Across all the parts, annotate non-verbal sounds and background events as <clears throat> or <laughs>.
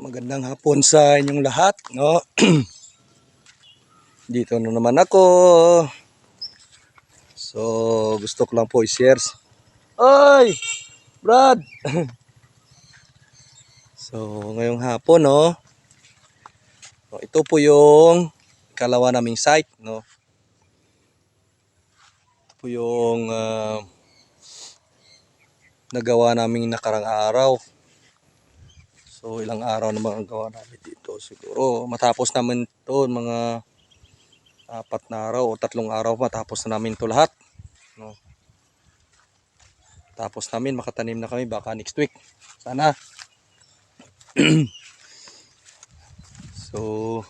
Magandang hapon sa inyong lahat, no? <clears throat> Dito na naman ako. So, gusto ko lang po i-share. Oy! Brad! <clears throat> so, ngayong hapon, no? So, ito po yung ikalawa naming site, no? Ito po yung ah, nagawa naming nakarang araw. So ilang araw naman ang gawa namin dito. Siguro matapos namin to mga apat na araw o tatlong araw matapos na namin to lahat. No. Tapos namin makatanim na kami baka next week. Sana. <clears throat> so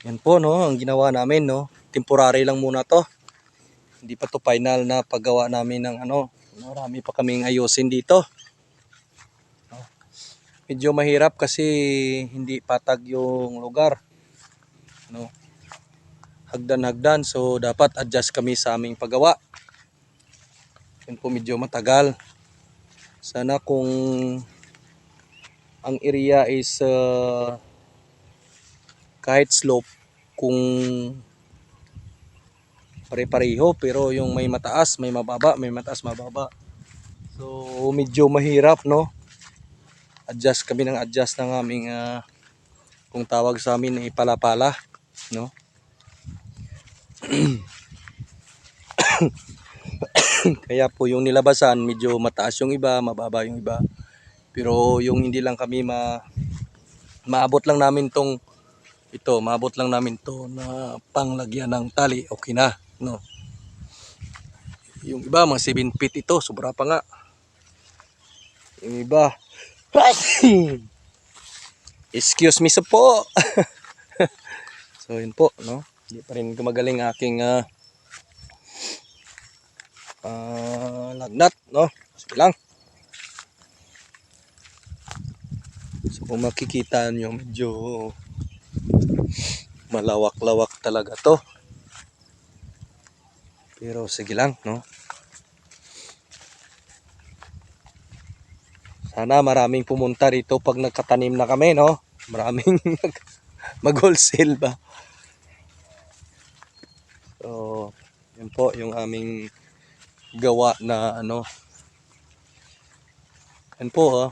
yan po no ang ginawa namin no. Temporary lang muna to. Hindi pa to final na paggawa namin ng ano. Marami pa kaming ayusin dito medyo mahirap kasi hindi patag yung lugar. No. Hagdan-hagdan so dapat adjust kami sa aming paggawa. Yun po medyo matagal. Sana kung ang area is uh, kahit slope kung pare-pareho pero yung may mataas, may mababa, may mataas, mababa. So medyo mahirap no adjust kami ng adjust ng aming ah, kung tawag sa amin ay palapala no? <coughs> Kaya po yung nilabasan medyo mataas yung iba mababa yung iba. Pero yung hindi lang kami ma maabot lang namin tong ito maabot lang namin to na panglagyan ng tali okay na no? Yung iba mga 7 feet ito sobra pa nga. Yung iba Excuse me sa po. <laughs> so yun po, no? Hindi pa rin gumagaling aking ah ah, lagnat, no? Sige lang. So kung makikita nyo, medyo malawak-lawak talaga to. Pero sige lang, no? Sana maraming pumunta rito pag nagkatanim na kami, no? Maraming <laughs> mag-wholesale ba? So, yun po yung aming gawa na ano. Yan po, oh.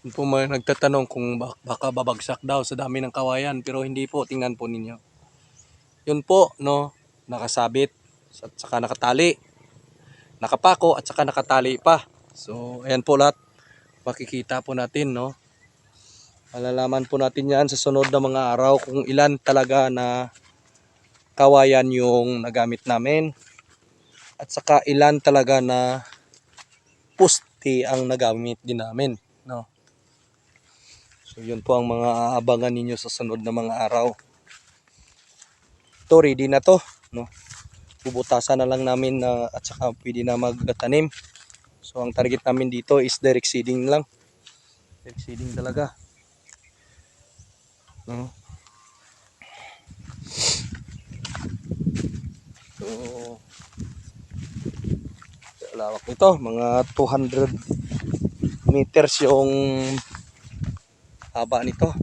Yun po may nagtatanong kung bak- baka babagsak daw sa dami ng kawayan. Pero hindi po, tingnan po ninyo. Yun po, no? Nakasabit at saka nakatali. Nakapako at saka nakatali pa. So, ayan po lahat makikita po natin no? Malalaman po natin yan sa sunod na mga araw kung ilan talaga na kawayan yung nagamit namin. At saka ilan talaga na pusti ang nagamit din namin no? So yun po ang mga aabangan ninyo sa sunod na mga araw. To ready na to no? Bubutasan na lang namin na at saka pwede na magtanim So ang target namin dito is direct seeding lang. Direct seeding talaga. No? So lawak nito, mga 200 meters yung haba nito.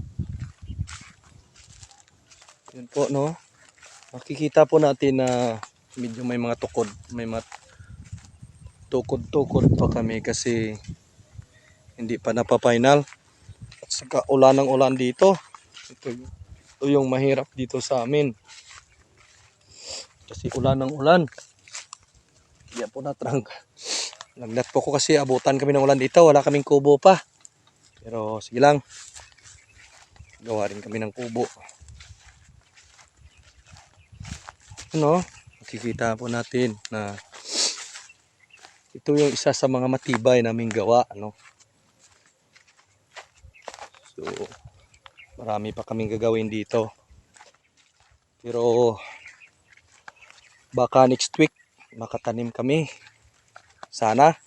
Yun po no. Makikita po natin na medyo may mga tukod, may mga tukod-tukod pa kami kasi hindi pa napapinal at saka ulan ng ulan dito. Ito, ito yung mahirap dito sa amin. Kasi ulan ng ulan kaya po natrangka <laughs> lagnat po ko kasi abutan kami ng ulan dito. Wala kaming kubo pa. Pero sige lang. Gawa rin kami ng kubo. Ano? Makikita po natin na ito yung isa sa mga matibay naming gawa, ano. So, marami pa kaming gagawin dito. Pero, baka next week, makatanim kami. Sana.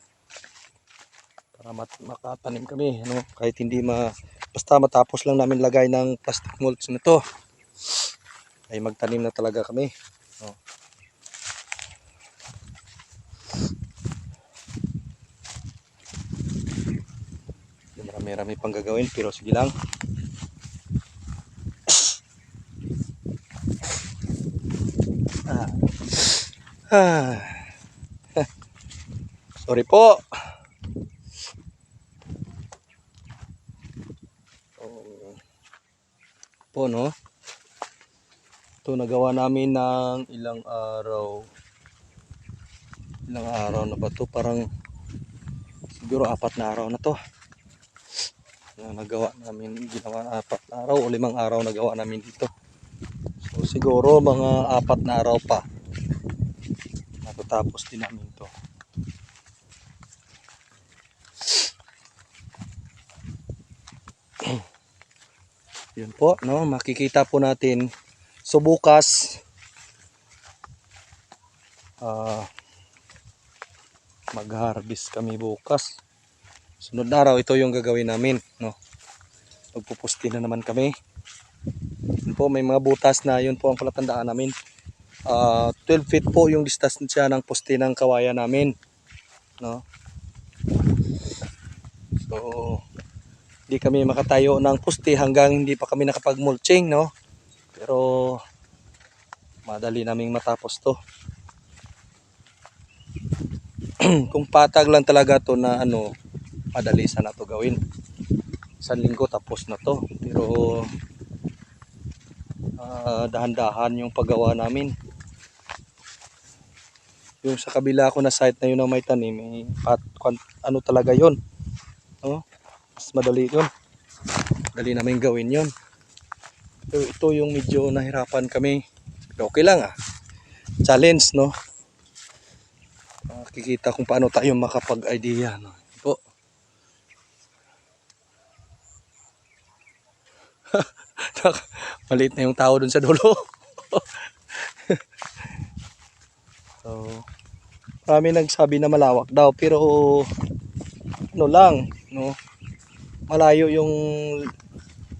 Para mat makatanim kami, ano, kahit hindi ma... Basta matapos lang namin lagay ng plastic mulch na to. Ay magtanim na talaga kami. No. Marami-rami pang gagawin pero sige lang. Ah. Ah. <sighs> Sorry po. Oh. Po no. Ito nagawa namin ng ilang araw. Ilang araw na ba to? Parang siguro apat na araw na to. Na nagawa namin, ginawa apat na araw o limang araw nagawa namin dito. So siguro mga apat na araw pa. Matatapos din namin to. <clears throat> Yun po, no, makikita po natin. So bukas ah mag-harvest kami bukas. Sunod na araw ito yung gagawin namin, no. Magpupusti na naman kami. Yun po, may mga butas na yun po ang palatandaan namin. Ah, 12 feet po yung distansya ng poste ng kawayan namin, no. So, hindi kami makatayo ng poste hanggang hindi pa kami nakapag-mulching, no. Pero madali naming matapos to. <clears throat> Kung patag lang talaga to na ano, madali sana to gawin. Isang linggo tapos na to. Pero ah, dahan-dahan yung paggawa namin. Yung sa kabila ko na site na yun na may tanim, eh, pat, ano talaga yun. No? Mas madali yun. Dali namin gawin yun. Ito, ito yung medyo nahirapan kami. Okay lang ah. Challenge, no? Makikita kung paano tayo makapag-idea, no? Po. <laughs> Maliit na yung tao dun sa dulo. <laughs> so, marami nagsabi na malawak daw, pero ano lang, no? Malayo yung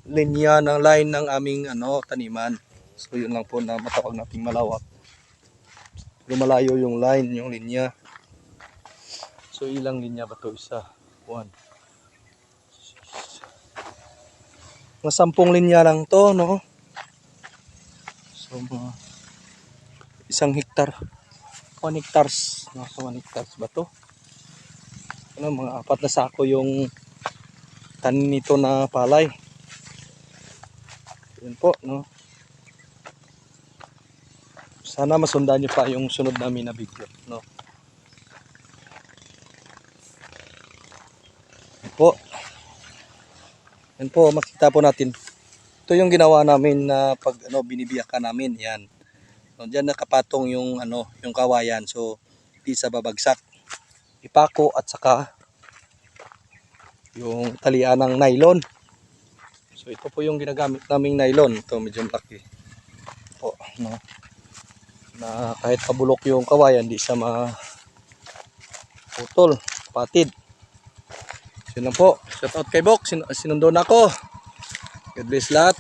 linya ng line ng aming ano taniman. So yun lang po na matawag nating malawak. Pero malayo yung line, yung linya. So ilang linya ba to? Isa, one. Mga sampung linya lang to, no? So mga isang hektar. One hectares. Nasa one hectares ba to? Ano, mga apat na sako yung tanim nito na palay. Yun po, no? Sana masundan niyo pa yung sunod namin na video, no? Po. Yan po, makita po natin. Ito yung ginawa namin na pag ano, binibiyakan namin, yan. So, diyan nakapatong yung ano, yung kawayan. So, di sa babagsak. Ipako at saka yung talian ng nylon. So ito po yung ginagamit naming nylon. Ito medyo malaki. Po, no. Na kahit kabulok yung kawayan, di siya ma putol, patid. Yun lang po. Shout out kay Bok. Sin sinundo na ako. God bless lahat.